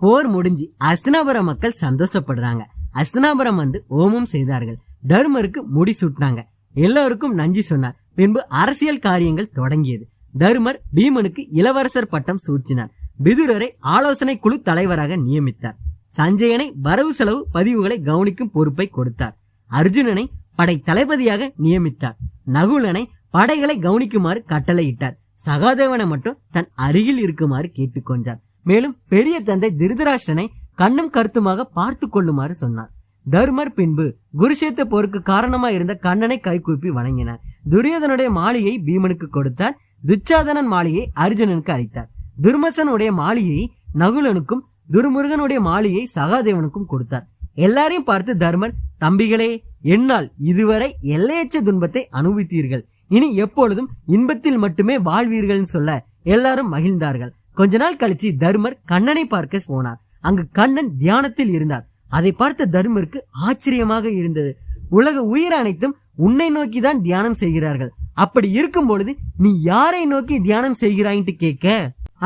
போர் முடிஞ்சு அஸ்தினாபுரம் மக்கள் சந்தோஷப்படுறாங்க. அஸ்தினாபுரம் வந்து ஓமம் செய்தார்கள். தர்மருக்கு முடி சுட்டினாங்க. எல்லோருக்கும் நன்றி சொன்னார். பின்பு அரசியல் காரியங்கள் தொடங்கியது. தர்மர் பீமனுக்கு இளவரசர் பட்டம் சூழ்ச்சினார். பிதுரரை ஆலோசனை குழு தலைவராக நியமித்தார். சஞ்சயனை வரவு செலவு பதிவுகளை கவனிக்கும் பொறுப்பை கொடுத்தார். அர்ஜுனனை படை தளபதியாக நியமித்தார். நகுலனை படைகளை கவனிக்குமாறு கட்டளையிட்டார். சகாதேவனை மட்டும் தன் அருகில் இருக்குமாறு கேட்டுக்கொண்டார். மேலும் பெரிய தந்தை திருதராஷ்டனை கண்ணும் கருத்துமாக பார்த்து கொள்ளுமாறு சொன்னார். தர்மர் பின்பு குருஷேத்த போருக்கு காரணமா இருந்த கண்ணனை கைகூப்பி வணங்கினார். துரியோதனுடைய மாளிகை பீமனுக்கு கொடுத்தார். துச்சாதனன் மாளிகை அர்ஜுனனுக்கு அளித்தார். துர்மசனுடைய மாளிகையை நகுலனுக்கும் துர்முருகனுடைய மாளிகை சகாதேவனுக்கும் கொடுத்தார். எல்லாரையும் பார்த்து தர்மர் தம்பிகளே என்னால் இதுவரை எல்லையற்ற துன்பத்தை அனுபவித்தீர்கள். இனி எப்பொழுதும் இன்பத்தில் மட்டுமே வாழ்வீர்கள் சொல்ல எல்லாரும் மகிழ்ந்தார்கள். கொஞ்ச நாள் கழிச்சு தர்மர் கண்ணனை பார்க்க போனார். அங்கு கண்ணன் தியானத்தில் இருந்தார். அதை பார்த்த தர்மருக்கு ஆச்சரியமாக இருந்தது. உலக உயிர் அனைத்தும் உன்னை நோக்கி தான் தியானம் செய்கிறார்கள். அப்படி இருக்கும் பொழுது நீ யாரை நோக்கி தியானம் செய்கிறாயின்ட்டு கேட்க?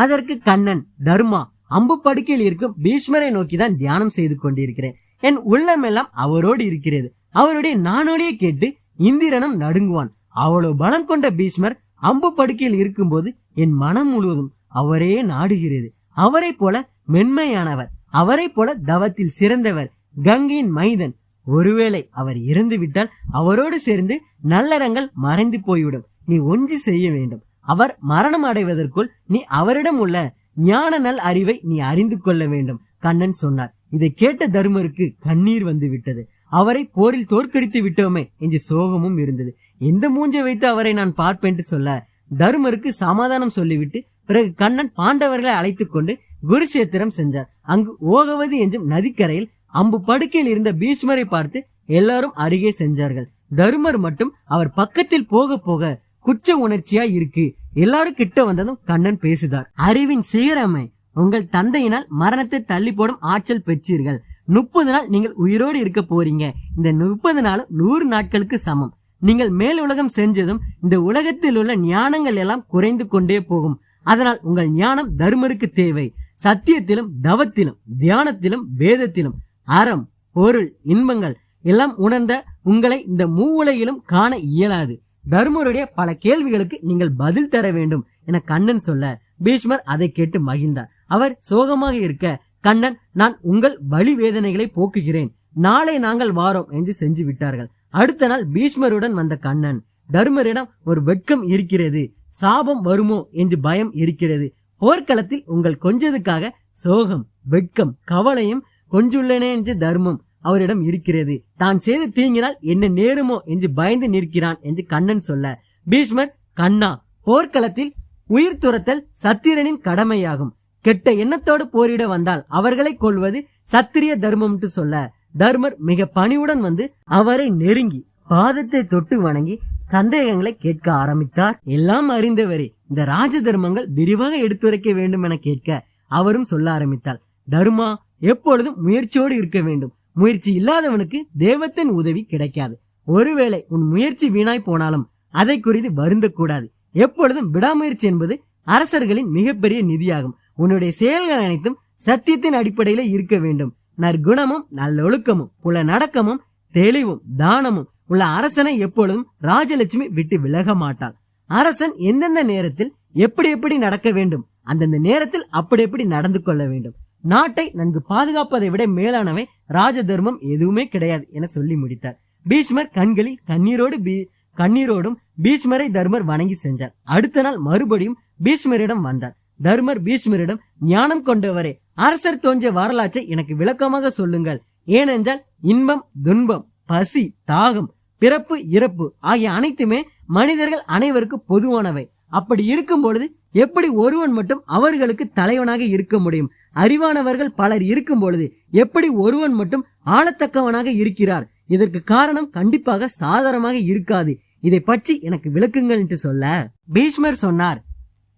அதற்கு கண்ணன் தர்மா அம்பு படுக்கையில் இருக்கும் பீஷ்மரை நோக்கி தான் தியானம் செய்து கொண்டிருக்கிறேன். என் உள்ளமெல்லாம் அவரோடு இருக்கிறது. அவருடைய நானோடையே கேட்டு இந்திரனும் நடுங்குவான். அவ்வளவு பலம் கொண்ட பீஷ்மர் அம்பு படுக்கையில் இருக்கும்போது என் மனம் முழுவதும் அவரே நாடுகிறது. அவரை போல மென்மையானவர் அவரை போல தவத்தில் சிறந்தவர் கங்கையின் மைதன். ஒருவேளை அவர் இறந்து விட்டால் அவரோடு சேர்ந்து நல்லறங்கள் மறைந்து போய்விடும். நீ ஒன்று செய்ய வேண்டும். அவர் மரணம் அடைவதற்குள் நீ அவரிடம் உள்ள ஞான நல் அறிவை நீ அறிந்து கொள்ள வேண்டும். கண்ணன் சொன்னார் இதை கேட்ட தருமருக்கு கண்ணீர் வந்து விட்டது. அவரை போரில் தோற்கடித்து விட்டோமே என்று சோகமும் இருந்தது. எந்த மூஞ்சை வைத்து அவரை நான் பார்ப்பேன் சொல்ல தருமருக்கு சமாதானம் சொல்லிவிட்டு பிறகு கண்ணன் பாண்டவர்களை அழைத்துக் கொண்டு குருஷேத்திரம் சென்றார். அங்கு ஓகவதி என்றும் நதிக்கரையில் அம்பு படுக்கையில் இருந்த பீஷ்மரை பார்த்து எல்லாரும் அருகே சென்றார்கள். தருமர் மட்டும் அவர் பக்கத்தில் போக போக குற்ற உணர்ச்சியா இருக்கு. எல்லாரும் கிட்ட வந்ததும் கண்ணன் பேசுதார். அறிவின் சீரமை உங்கள் தந்தையினால் மரணத்தை தள்ளி போடும் ஆற்றல் பெற்றீர்கள். முப்பது நாள் நீங்கள் உயிரோடு இருக்க போறீங்க. இந்த முப்பது நாளும் நூறு நாட்களுக்கு சமம். நீங்கள் மேல் உலகம் செஞ்சதும் இந்த உலகத்தில் உள்ள ஞானங்கள் எல்லாம் குறைந்து கொண்டே போகும். அதனால் உங்கள் ஞானம் தர்மருக்கு தேவை. சத்தியத்திலும் தவத்திலும் தியானத்திலும் வேதத்திலும். அறம் பொருள் இன்பங்கள் எல்லாம் உணர்ந்த உங்களை இந்த மூவுலையிலும் காண இயலாது. தர்மருடைய பல கேள்விகளுக்கு நீங்கள் பதில் தர வேண்டும் என கண்ணன் சொல்ல பீஷ்மர் அதை கேட்டு மகிழ்ந்தார். அவர் சோகமாக இருக்க கண்ணன் நான் உங்கள் வழி வேதனைகளை போக்குகிறேன். நாளை நாங்கள் வாரோம் என்று செஞ்சு விட்டார்கள். அடுத்த நாள் பீஷ்மருடன் வந்த கண்ணன் தர்மரிடம் ஒரு வெட்கம் இருக்கிறது. சாபம் வருமோ என்று பயம் இருக்கிறது. போர்க்களத்தில் உங்கள் கொஞ்சதுக்காக சோகம் வெட்கம் கவலையும் கொஞ்சுள்ளனே என்று தர்மம் அவரிடம் இருக்கிறது. தான் செய்து தீங்கினால் என்ன நேருமோ என்று பயந்து நிற்கிறான் என்று கண்ணன் சொல்ல. பீஷ்மர் கண்ணா போர்க்களத்தில் உயிர் துரத்தல் சத்திரனின் கடமையாகும். கெட்ட எண்ணத்தோடு போரிட வந்தால் அவர்களை கொள்வது சத்திரிய தர்மம் சொல்ல. தர்மர் மிக பணிவுடன் வந்து அவரை நெருங்கி பாதத்தை தொட்டு வணங்கி சந்தேகங்களை கேட்க ஆரம்பித்தார். எல்லாம் அறிந்தவரே இந்த ராஜ தர்மங்கள் விரிவாக எடுத்துரைக்க வேண்டும் என கேட்க அவரும் சொல்ல ஆரம்பித்தார். தர்மா எப்பொழுதும் முயற்சியோடு இருக்க வேண்டும். முயற்சி இல்லாதவனுக்கு தேவத்தின் உதவி கிடைக்காது. ஒருவேளை உன் முயற்சி வீணாய் போனாலும் அதை குறித்து வருந்த கூடாது எப்பொழுதும் விடாமுயற்சி என்பது அரசர்களின் மிகப்பெரிய நிதியாகும். உன்னுடைய செயல்கள் அனைத்தும் சத்தியத்தின் அடிப்படையில இருக்க வேண்டும். நற்குணமும் நல்லொழுக்கமும் புல நடக்கமும் தெளிவும் தானமும் உள்ள அரசனை எப்பொழுதும் ராஜலட்சுமி விட்டு விலக மாட்டாள். அரசன் எந்தெந்த நேரத்தில் எப்படி எப்படி நடக்க வேண்டும் அந்தந்த நேரத்தில் அப்படி எப்படி நடந்து கொள்ள வேண்டும். நாட்டை நன்கு பாதுகாப்பதை விட மேலானவை ராஜ தர்மம் எதுவுமே கிடையாது என சொல்லி முடித்தார். பீஷ்மர் கண்களில் கண்ணீரோடு கண்ணீரோடும் பீஷ்மரை தர்மர் வணங்கி சென்றார். அடுத்த நாள் மறுபடியும் பீஷ்மரிடம் வந்தார். தர்மர் பீஷ்மரிடம் ஞானம் கொண்டவரே அரசர் தோன்றிய வரலாற்றை எனக்கு விளக்கமாக சொல்லுங்கள். ஏனென்றால் இன்பம் துன்பம் பசி தாகம் பிறப்பு இறப்பு ஆகிய அனைத்துமே மனிதர்கள் அனைவருக்கும் பொதுவானவை. அப்படி இருக்கும் பொழுது எப்படி ஒருவன் மட்டும் அவர்களுக்கு தலைவனாக இருக்க முடியும்? அறிவானவர்கள் பலர் இருக்கும் பொழுது எப்படி ஒருவன் மட்டும் ஆளத்தக்கவனாக இருக்கிறார்? இதற்கு காரணம் கண்டிப்பாக சாதாரணமாக இருக்காது. இதை பற்றி எனக்கு விளக்குங்கள் என்று சொல்ல பீஷ்மர் சொன்னார்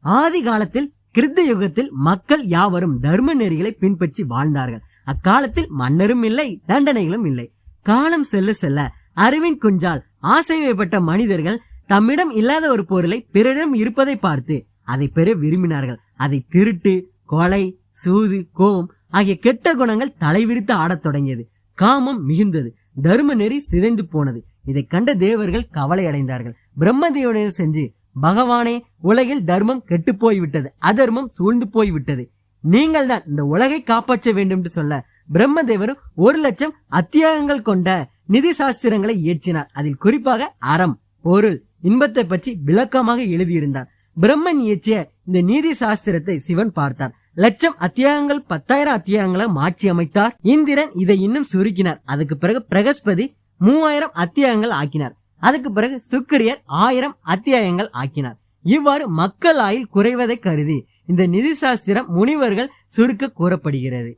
ஆதி காலத்தில் கிருத்த யுகத்தில் மக்கள் யாவரும் தர்ம நெறிகளை பின்பற்றி வாழ்ந்தார்கள். அக்காலத்தில் மன்னரும் இல்லை தண்டனைகளும் இல்லை. காலம் செல்ல செல்ல அரவிந்த் குஞ்சால் ஆசை வைப்பட்ட மனிதர்கள் தம்மிடம் இல்லாத ஒரு பொருளை பிறரிடம் இருப்பதை பார்த்து அதை பெற விரும்பினார்கள். அதை திருட்டு கொலை சூது கோபம் ஆகிய கெட்ட குணங்கள் தலைவிரித்து ஆடத் தொடங்கியது. காமம் மிகுந்தது. தர்ம நெறி சிதைந்து போனது. இதை கண்ட தேவர்கள் கவலை அடைந்தார்கள். பிரம்மதேவனை செஞ்சு பகவானே உலகில் தர்மம் கெட்டு போய்விட்டது. அதர்மம் சூழ்ந்து போய்விட்டது. நீங்கள் தான் இந்த உலகை காப்பாற்ற வேண்டும் என்று சொல்ல பிரம்மதேவரும் ஒரு லட்சம் அத்தியாகங்கள் கொண்ட நிதி சாஸ்திரங்களை இயற்றினார். அதில் குறிப்பாக அறம் பொருள் இன்பத்தை பற்றி விளக்கமாக எழுதியிருந்தார். பிரம்மன் இயற்றிய இந்த நீதி சாஸ்திரத்தை சிவன் பார்த்தார். லட்சம் அத்தியாயங்கள் பத்தாயிரம் அத்தியாயங்களை மாற்றி அமைத்தார். இந்திரன் இதை இன்னும் சுருக்கினார். அதுக்கு பிறகு பிரகஸ்பதி மூவாயிரம் அத்தியாயங்கள் ஆக்கினார். அதுக்கு பிறகு சுக்கிரியர் ஆயிரம் அத்தியாயங்கள் ஆக்கினார். இவ்வாறு மக்கள் ஆயில் குறைவதை கருதி இந்த நிதி சாஸ்திரம் முனிவர்கள் சுருக்க கூறப்படுகிறது.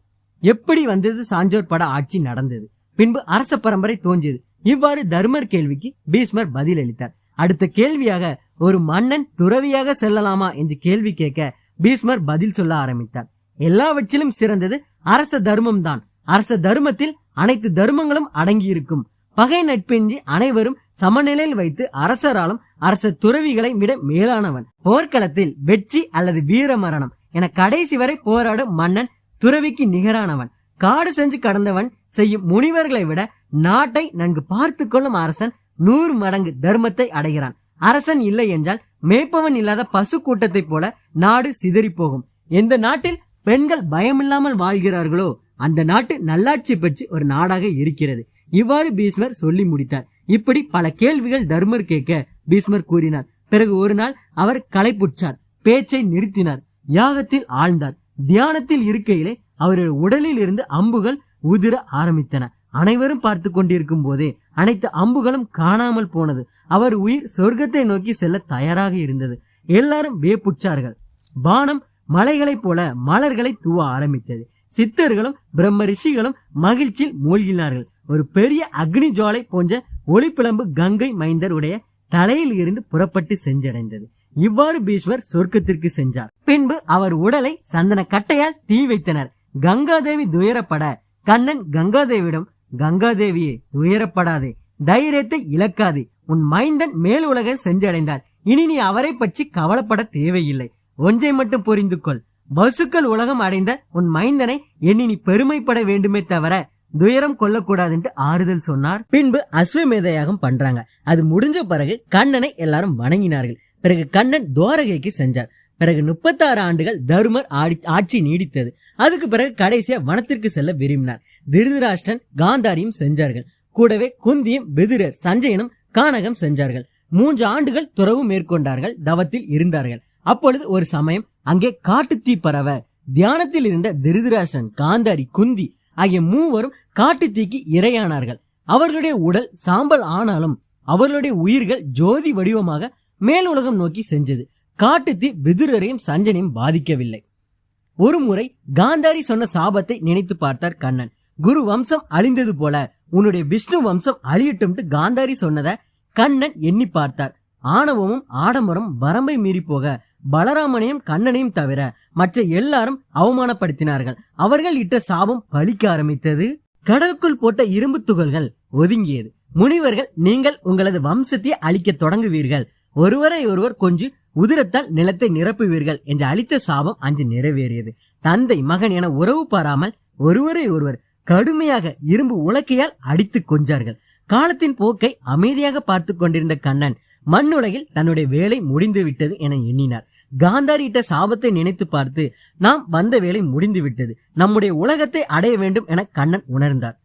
எப்படி வந்தது சான்றோர் பட ஆட்சி நடந்தது? பின்பு அரச பரம்பரை தோன்றியது. இவ்வாறு தர்மர் கேள்விக்கு பீஷ்மர் பதில் அளித்தார் அடுத்த கேள்வியாக ஒரு மன்னன் துறவியாக செல்லலாமா என்று கேள்வி கேட்க பீஷ்மர் பதில் சொல்ல ஆரம்பித்தார். எல்லாவற்றிலும் சிறந்தது அரச தர்மம் தான் அரச தர்மத்தில் அனைத்து தர்மங்களும் அடங்கியிருக்கும். பகை நட்பின்றி அனைவரும் சமநிலையில் வைத்து அரசராலும் அரச துறவிகளை விட மேலானவன். போர்க்களத்தில் வெற்றி அல்லது வீர மரணம் என கடைசி வரை போராடும் மன்னன் துறவிக்கு நிகரானவன். காடு செஞ்சு கடந்தவன் செய்யும் முனிவர்களை விட நாட்டை நன்கு பார்த்து கொள்ளும் அரசன் நூறு மடங்கு தர்மத்தை அடைகிறான். அரசன் இல்லை என்றால் மேய்ப்பவன் இல்லாத பசு கூட்டத்தைப் போல நாடு சிதறி போகும். எந்த நாட்டில் பெண்கள் பயமில்லாமல் வாழ்கிறார்களோ அந்த நாட்டு நல்லாட்சி பெற்று ஒரு நாடாக இருக்கிறது. இவ்வாறு பீஸ்மர் சொல்லி முடித்தார். இப்படி பல கேள்விகள் தர்மர் கேட்க பீஸ்மர் கூறினார். பிறகு ஒரு நாள் அவர் களைப்புற்றார் பேச்சை நிறுத்தினார் யாகத்தில் ஆழ்ந்தார். தியானத்தில் இருக்கையிலே அவருடைய உடலில் இருந்து அம்புகள் உதிர ஆரம்பித்தன. அனைவரும் பார்த்து கொண்டிருக்கும் போதே அனைத்து அம்புகளும் காணாமல் போனது. அவர் உயிர் சொர்க்கத்தை நோக்கி செல்ல தயாராக இருந்தது. எல்லாரும் வேப்புற்றார்கள் பானம் மலைகளைப் போல மலர்களை தூவ ஆரம்பித்தது. சித்தர்களும் பிரம்ம ரிஷிகளும் மகிழ்ச்சியில் மூழ்கினார்கள். ஒரு பெரிய அக்னி ஜோலை போன்ற ஒளிப்பிளம்பு கங்கை மைந்தருடைய தலையில் இருந்து புறப்பட்டு சென்றடைந்தது. இவ்வாறு பீஸ்வர் சொர்க்கத்திற்கு சென்றார். பின்பு அவர் உடலை சந்தன கட்டையால் தீ வைத்தனர். கங்காதேவி துயரப்பட கண்ணன் கங்காதேவியிடம் கங்காதேவியே துயரப்படாதே தைரியத்தை இழக்காதே உன் மைந்தன் மேல் உலக சென்றடைந்தார். இனி நீ அவரை பற்றி கவலைப்பட தேவையில்லை. ஒன்றை மட்டும் புரிந்து கொள். பசுக்கள் உலகம் அடைந்த உன் மைந்தனை எண்ணி நீ பெருமைப்பட வேண்டுமே தவிர துயரம் கொள்ளக்கூடாது என்று ஆறுதல் சொன்னார். பின்பு அஸ்வமேதையாகம் பண்றாங்க. அது முடிஞ்ச பிறகு கண்ணனை எல்லாரும் வணங்கினார்கள். பிறகு கண்ணன் துவாரகைக்கு சென்றார். பிறகு முப்பத்தாறு ஆண்டுகள் தருமர் ஆட்சி நீடித்தது. அதுக்கு பிறகு கடைசியா வனத்திற்கு செல்ல விரும்பினார். திருதராஷ்டன் காந்தாரியும் சென்றார்கள். கூடவே குந்தியும் பெதிரர் சஞ்சயனும் கானகம் சென்றார்கள். மூன்று ஆண்டுகள் துறவு மேற்கொண்டார்கள் தவத்தில் இருந்தார்கள். அப்பொழுது ஒரு சமயம் அங்கே காட்டுத்தீ பரவ தியானத்தில் இருந்த திருதராஷ்டன் காந்தாரி குந்தி ஆகிய மூவரும் காட்டுத்தீக்கு இரையானார்கள். அவர்களுடைய உடல் சாம்பல் ஆனாலும் அவர்களுடைய உயிர்கள் ஜோதி வடிவமாக மேல் உலகம் நோக்கி செஞ்சது காட்டுத்தீ விதுரரையும் சஞ்சனையும் பாதிக்கவில்லை. ஒரு முறை காந்தாரி சொன்ன சாபத்தை நினைத்து பார்த்தார் கண்ணன். குரு வம்சம் அழிந்தது போல உன்னுடைய விஷ்ணு வம்சம் அழியட்டும்ட்டு காந்தாரி சொன்னத கண்ணன் எண்ணி பார்த்தார். ஆணவமும் ஆடம்பரம் வரம்பை மீறி போக பலராமனையும் கண்ணனையும் தவிர மற்ற எல்லாரும் அவமானப்படுத்தினார்கள். அவர்கள் இட்ட சாபம் பலிக்க ஆரம்பித்தது. கடலுக்குள் போட்ட இரும்பு துகள்கள் ஒதுங்கியது. முனிவர்கள் நீங்கள் உங்களது வம்சத்தை அழிக்க தொடங்குவீர்கள். ஒருவரை ஒருவர் கொஞ்சம் உதிரத்தால் நிலத்தை நிரப்புவீர்கள் என்று அளித்த சாபம் அன்று நிறைவேறியது. தந்தை மகன் என உறவு பாராமல் ஒருவரை ஒருவர் கடுமையாக இரும்பு உலக்கையால் அடித்து கொஞ்சார்கள் காலத்தின் போக்கை அமைதியாக பார்த்து கொண்டிருந்த கண்ணன் மண்ணுலகில் தன்னுடைய வேலை முடிந்து விட்டது என எண்ணினார். காந்தாரி இட்ட சாபத்தை நினைத்து பார்த்து நாம் வந்த வேலை முடிந்து விட்டது. நம்முடைய உலகத்தை அடைய வேண்டும் என கண்ணன் உணர்ந்தார்.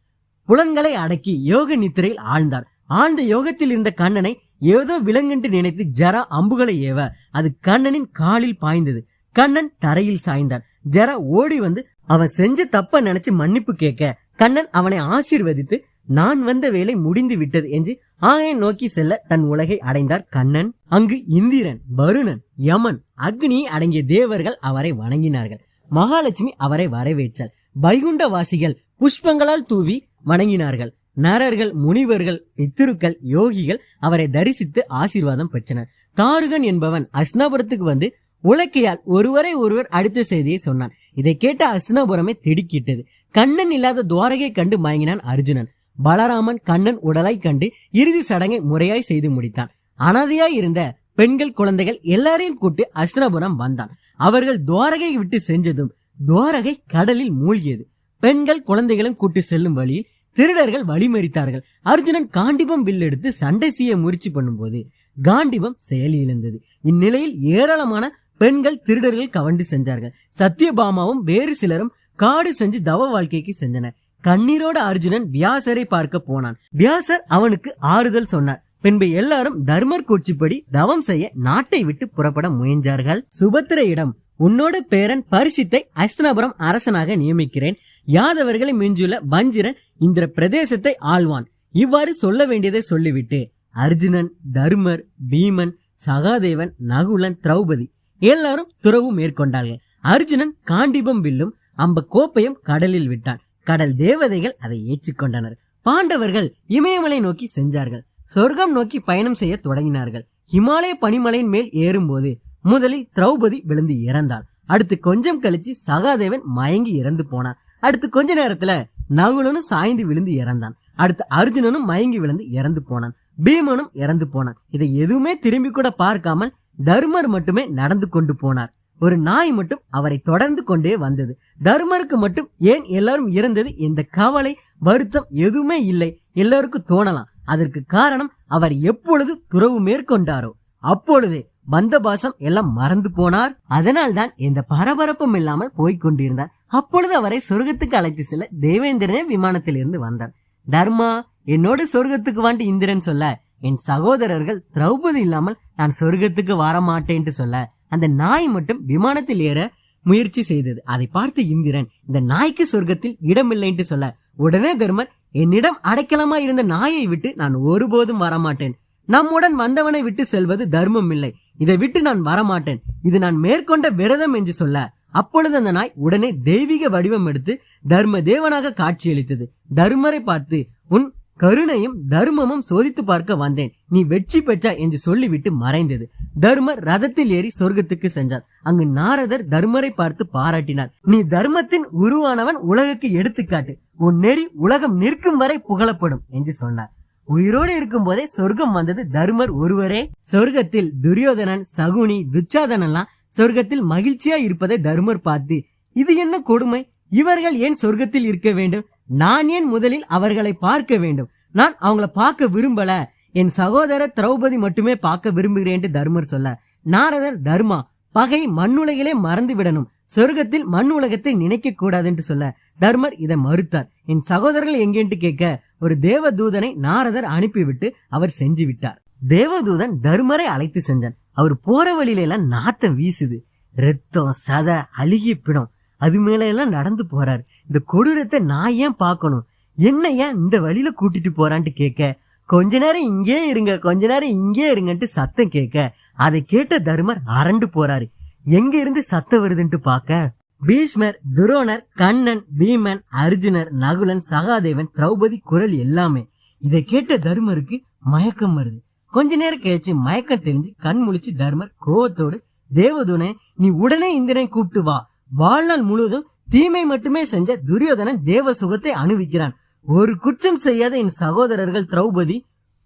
புலன்களை அடக்கி யோக நித்திரையில் ஆழ்ந்தார். ஆழ்ந்த யோகத்தில் இருந்த கண்ணனை ஏதோ விலங்கென்று நினைத்து ஜரா அம்புகளை ஏவ அது கண்ணனின் காலில் பாய்ந்தது. கண்ணன் தரையில் சாய்ந்தான். ஜரா ஓடி வந்து அவன் செஞ்ச தப்ப நினைச்சு மன்னிப்பு கேட்க கண்ணன் அவனை ஆசீர்வதித்து நான் வந்த வேலை முடிந்து விட்டது என்று ஆயை நோக்கி செல்ல தன் உலகை அடைந்தார் கண்ணன். அங்கு இந்திரன் வருணன் யமன் அக்னி அடங்கிய தேவர்கள் அவரை வணங்கினார்கள். மகாலட்சுமி அவரை வரவேற்றார் வைகுண்டவாசிகள் புஷ்பங்களால் தூவி வணங்கினார்கள். நரர்கள் முனிவர்கள் பித்திருக்கள் யோகிகள் அவரை தரிசித்து ஆசீர்வாதம் பெற்றனர். தாருகன் என்பவன் அஸ்னாபுரத்துக்கு வந்து உலக்கையால் ஒருவரை ஒருவர் அடுத்த செய்தியை சொன்னான். இதை கேட்ட அஸ்னாபுரமே திடுக்கிட்டது. கண்ணன் இல்லாத துவாரகை கண்டு மயங்கினான் அர்ஜுனன். பலராமன் கண்ணன் உடலை கண்டு இறுதி சடங்கை முறையாய் செய்து முடித்தான். அனாதையாய் இருந்த பெண்கள் குழந்தைகள் எல்லாரையும் கூட்டு அஸ்திரபுரம் வந்தான். அவர்கள் துவாரகை விட்டு செஞ்சதும் துவாரகை கடலில் மூழ்கியது. பெண்கள் குழந்தைகளும் கூட்டி செல்லும் வழியில் திருடர்கள் வழிமறித்தார்கள். அர்ஜுனன் காண்டிபம் வில் எடுத்து சண்டை செய்ய முயற்சி பண்ணும்போது காண்டிபம் செயலிழந்தது இந்நிலையில் ஏராளமான பெண்கள் திருடர்கள் கவர்ந்து சென்றார்கள். சத்யபாமாவும் வேறு சிலரும் காடு செஞ்சு தவ வாழ்க்கைக்கு செஞ்சனர் கண்ணீரோட அர்ஜுனன் வியாசரை பார்க்க போனான். வியாசர் அவனுக்கு ஆறுதல் சொன்னார். பின்பு எல்லாரும் தர்மர் கூச்சிப்படி தவம் செய்ய நாட்டை விட்டு புறப்பட முயன்றார்கள். சுபத்திரையிடம் உன்னோட பேரன் பரிசித்தை அஸ்தனபுரம் அரசனாக நியமிக்கிறேன். யாதவர்களை மிஞ்சுள்ள வஞ்சிரன் இந்த பிரதேசத்தை ஆழ்வான் இவ்வாறு சொல்ல வேண்டியதை சொல்லிவிட்டு அர்ஜுனன் தர்மர் பீமன் சகாதேவன் நகுலன் திரௌபதி எல்லாரும் துறவு மேற்கொண்டார்கள். அர்ஜுனன் காண்டிபம் வில்லும் அம்ப கோப்பையும் கடலில் விட்டான். கடல் தேவதைகள் அதை ஏற்றுக்கொண்டனர். பாண்டவர்கள் இமயமலை நோக்கி சென்றார்கள். சொர்க்கம் நோக்கி பயணம் செய்ய தொடங்கினார்கள். ஹிமாலய பனிமலையின் மேல் ஏறும்போது முதலில் திரௌபதி விழுந்து இறந்தாள். அடுத்து கொஞ்சம் கழிச்சு சகாதேவன் மயங்கி இறந்து போனான். அடுத்து கொஞ்ச நேரத்துல நகுலனும் சாய்ந்து விழுந்து இறந்தான். அடுத்து அர்ஜுனனும் மயங்கி விழுந்து இறந்து போனான். பீமனும் இறந்து போனான். இதை எதுவுமே திரும்பி கூட பார்க்காமல் தர்மர் மட்டுமே நடந்து கொண்டு போனார். ஒரு நாய் மட்டும் அவரை தொடர்ந்து கொண்டே வந்தது. தர்மருக்கு மட்டும் ஏன் எல்லாரும் இறந்தது? இந்த கவலை வருத்தம் எதுவுமே இல்லை. எல்லாருக்கும் தோணலாம். அதற்கு காரணம் அவர் எப்பொழுது துறவு மேற்கொண்டாரோ. அப்பொழுதே பந்தபாசம் எல்லாம் மறந்து போனார். அதனால்தான் எந்த பரபரப்பும் இல்லாமல் போய்க் கொண்டிருந்தார் அப்பொழுது அவரை சொர்க்கத்துக்கு அழைத்து செல்ல தேவேந்திரனே விமானத்திலிருந்து வந்தார். தர்மா என்னோட சொர்க்கத்துக்கு வாண்டி இந்திரன் சொல்ல என் சகோதரர்கள் திரௌபதி இல்லாமல் நான் சொர்க்கத்துக்கு வர மாட்டேன்ட்டு சொல்ல அந்த நாய் மட்டும் விமானத்தில் ஏற முயற்சி செய்தது. அதை பார்த்து இந்திரன் இந்த நாய்க்கு சொர்க்கத்தில் இடமில்லைன்ட்டு சொல்ல உடனே தர்மர் என்னிடம் அடைக்கலமா இருந்த நாயை விட்டு நான் ஒருபோதும் வரமாட்டேன். நம்முடன் வந்தவனை விட்டு செல்வது தர்மம் இல்லை. இதை விட்டு நான் வரமாட்டேன். இது நான் மேற்கொண்ட விரதம் என்று சொல்ல அப்பொழுது அந்த நாய் உடனே தெய்வீக வடிவம் எடுத்து தர்ம தேவனாக காட்சியளித்தது. தர்மரை பார்த்து உன் கருணையும் தர்மமும் சோதித்து பார்க்க வந்தேன். நீ வெற்றி பெற்றா என்று சொல்லிவிட்டு மறைந்தது. தர்மர் ரதத்தில் ஏறி சொர்க்கத்துக்கு சென்றார். அங்கு நாரதர் தர்மரை பார்த்து பாராட்டினார். நீ தர்மத்தின் உருவானவன் உலகுக்கு எடுத்துக்காட்டு. உன் நெறி உலகம் நிற்கும் வரை புகழப்படும் என்று சொன்னார். உயிரோடு இருக்கும் போதே சொர்க்கம் வந்தது தர்மர் ஒருவரே. சொர்க்கத்தில் துரியோதனன் சகுனி துச்சாதனன் எல்லாம் சொர்க்கத்தில் மகிழ்ச்சியா இருப்பதை தர்மர் பார்த்து இது என்ன கொடுமை? இவர்கள் ஏன் சொர்க்கத்தில் இருக்க வேண்டும்? நான் ஏன் முதலில் அவர்களை பார்க்க வேண்டும்? நான் அவங்கள பார்க்க விரும்பல. என் சகோதர திரௌபதி மட்டுமே பார்க்க விரும்புகிறேன் தர்மர் சொல்ல நாரதர் தர்மா பகை மண்ணுலகிலே மறந்து விடணும். சொர்க்கத்தில் மண் உலகத்தை நினைக்க கூடாதுன்னு சொல்ல தர்மர் இதை மறுத்தார். என் சகோதரர்கள் எங்கேன்ட்டு கேட்க ஒரு தேவதூதனை நாரதர் அனுப்பிவிட்டு அவர் செஞ்சு விட்டார் தேவதூதன் தர்மரை அழைத்து செஞ்சான் அவர் போற வழியில எல்லாம் நாத்தம் வீசுது. ரத்தம் சத அழுகிய பிடம் அது மேல எல்லாம் நடந்து போறாரு. இந்த கொடூரத்தை நான் ஏன் பார்க்கணும்? என்ன ஏன் இந்த வழியில கூட்டிட்டு போறான்ட்டு கேட்க? கொஞ்ச நேரம் இங்கே இருங்க கொஞ்ச நேரம் இங்கே இருங்கன்ட்டு சத்தம் கேட்க. அதை கேட்ட தர்மர் அரண்டு போறாரு. எங்க இருந்து சத்தம் வருதுன்ட்டு பார்க்க? பீஷ்மர் துரோணர் கண்ணன் பீமன் அர்ஜுனர் நகுலன் சகாதேவன் திரௌபதி குரல் எல்லாமே. இதை கேட்ட தர்மருக்கு மயக்கம் வருது. கொஞ்ச நேரம் கழிச்சு மயக்கம் தெரிஞ்சு கண் முழிச்சு தர்மர் கோவத்தோடு தேவதுனை நீ உடனே இந்திரனை கூப்பிட்டு வா. வாழ்நாள் முழுவதும் தீமை மட்டுமே செஞ்ச துரியோதனன் தேவ சுகத்தை அனுபவிக்கிறான். ஒரு குற்றம் செய்யாத என் சகோதரர்கள் திரௌபதி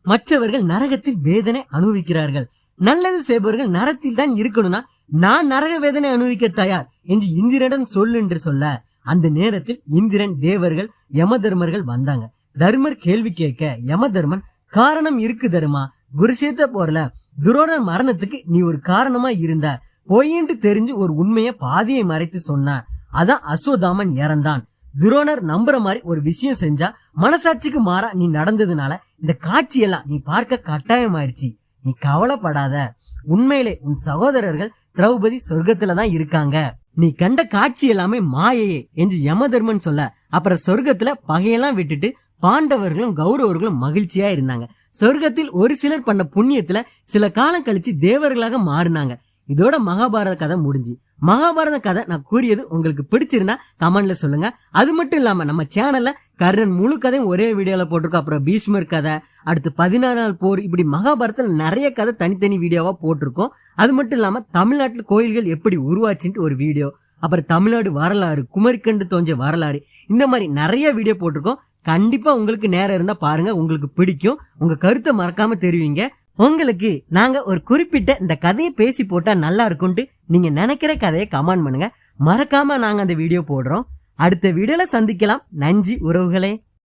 மற்றவர்கள் நரகத்தில் வேதனை அனுபவிக்கிறார்கள். நல்லது செய்பவர்கள் நரத்தில் தான் இருக்கணும்னா நான் நரக வேதனை அனுபவிக்க தயார் என்று இந்திரனிடம் சொல் என்று சொல்ல அந்த நேரத்தில் இந்திரன் தேவர்கள் யம தர்மர்கள் வந்தாங்க. தர்மர் கேள்வி கேட்க யம தர்மன் காரணம் இருக்கு தருமா? குருசேத்த போறல. துரோணர் மரணத்துக்கு நீ ஒரு காரணமா இருந்த பொய்ன்ட்டு தெரிஞ்சு ஒரு உண்மைய பாதியை மறைத்து சொன்ன அதான் அசோதாமன் இறந்தான். துரோணர் நம்புற மாதிரி ஒரு விஷயம் செஞ்சா மனசாட்சிக்கு மாறா நீ நடந்ததுனால இந்த காட்சியெல்லாம் நீ பார்க்க கட்டாயமாயிருச்சு. நீ கவலைப்படாத. உண்மையிலே உன் சகோதரர்கள் திரௌபதி சொர்க்கத்துல தான் இருக்காங்க. நீ கண்ட காட்சி எல்லாமே மாயையே என்று யமதர்மன் சொல்ல அப்புறம் சொர்க்கத்துல பகையெல்லாம் விட்டுட்டு பாண்டவர்களும் கௌரவர்களும் மகிழ்ச்சியா இருந்தாங்க. சொர்க்கத்தில் ஒரு சிலர் பண்ண புண்ணியத்துல சில காலம் கழிச்சு தேவர்களாக மாறினாங்க. இதோட மகாபாரத கதை முடிஞ்சு. மகாபாரத கதை நான் கூறியது உங்களுக்கு பிடிச்சிருந்தா கமெண்ட்ல சொல்லுங்க. அது மட்டும் இல்லாம நம்ம சேனல்ல கர்ணன் முழு கதையும் ஒரே வீடியோல போட்டிருக்கோம் அப்புறம் பீஷ்மர் கதை அடுத்து பதினாறு நாள் போர் இப்படி மகாபாரதத்துல நிறைய கதை தனித்தனி வீடியோவா போட்டிருக்கோம். அது மட்டும் இல்லாம தமிழ்நாட்டில் கோயில்கள் எப்படி உருவாச்சுன்ட்டு ஒரு வீடியோ. அப்புறம் தமிழ்நாடு வரலாறு குமரிக்கண்டு தோஞ்ச வரலாறு இந்த மாதிரி நிறைய வீடியோ போட்டிருக்கோம். கண்டிப்பா உங்களுக்கு நேரம் இருந்தா பாருங்க உங்களுக்கு பிடிக்கும். உங்க கருத்தை மறக்காம தெரிவிங்க. உங்களுக்கு நாங்க ஒரு குறிப்பிட்ட இந்த கதையை பேசி போட்டா நல்லா இருக்கும்ட்டு நீங்க நினைக்கிற கதையை கமெண்ட் பண்ணுங்க. மறக்காம நாங்க அந்த வீடியோ போடுறோம். அடுத்த வீடியோல சந்திக்கலாம். நன்றி உறவுகளே.